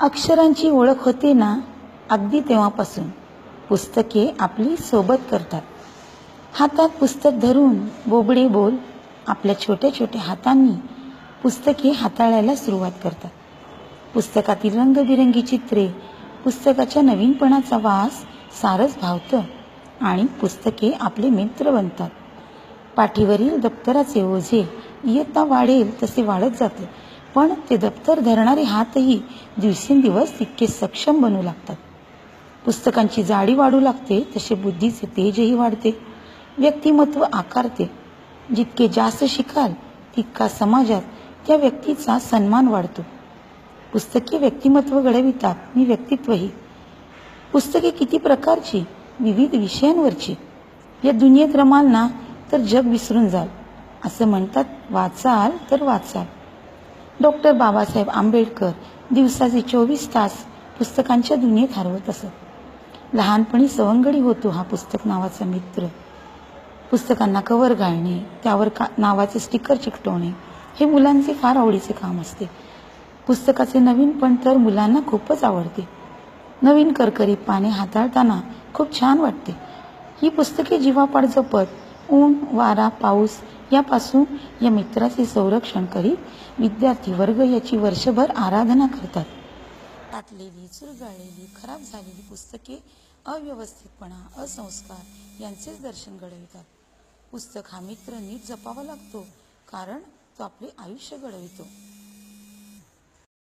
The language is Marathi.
अक्षरांची ओळख होते ना अगदी तेव्हापासून. पुस्तके आपली सोबत करतात. हातात पुस्तक धरून बोबडे बोल आपल्या छोट्या छोट्या हातांनी पुस्तके हाताळायला सुरुवात करतात. पुस्तकातील रंगबिरंगी चित्रे पुस्तकाच्या नवीनपणाचा वास सारच भावतं आणि पुस्तके आपले मित्र बनतात. पाठीवरील दप्तराचे ओझे इयत्ता वाढेल तसे वाढत जाते. पण ते दप्तर धरणारे हातही दिवसेंदिवस तितके सक्षम बनू लागतात. पुस्तकांची जाडी वाढू लागते तसे बुद्धीचे तेजही वाढते व्यक्तिमत्व आकारते. जितके जास्त शिकाल तितका समाजात त्या व्यक्तीचा सन्मान वाढतो. पुस्तके व्यक्तिमत्व घडवितात मी व्यक्तित्वही. पुस्तके किती प्रकारची विविध विषयांवरची. या दुनियेत रमाल ना तर जग विसरून जाल. असं म्हणतात वाचाल तर वाचाल. डॉक्टर बाबासाहेब आंबेडकर दिवसाचे चोवीस तास पुस्तकांच्या दुनियेत हरवत असत. लहानपणी सवंगडी होतो हा पुस्तक नावाचा मित्र. पुस्तकांना कवर घालणे त्यावर का नावाचे स्टिकर चिकटवणे हे मुलांचे फार आवडीचे काम असते. पुस्तकाचे नवीन पण तर मुलांना खूपच आवडते. नवीन करकरी पाने हाताळताना खूप छान वाटते. ही पुस्तके जीवापाड जपत ऊन वारा पाऊस यापासून या मित्राचे संरक्षण करीत विद्यार्थी वर्ग याची वर्षभर आराधना करतात. टाकलेली चुरगाळलेली खराब झालेली पुस्तके अव्यवस्थितपणा असंस्कार यांचेच दर्शन घडवितात. पुस्तक हा मित्र नीट जपावा लागतो कारण तो आपले आयुष्य घडवितो.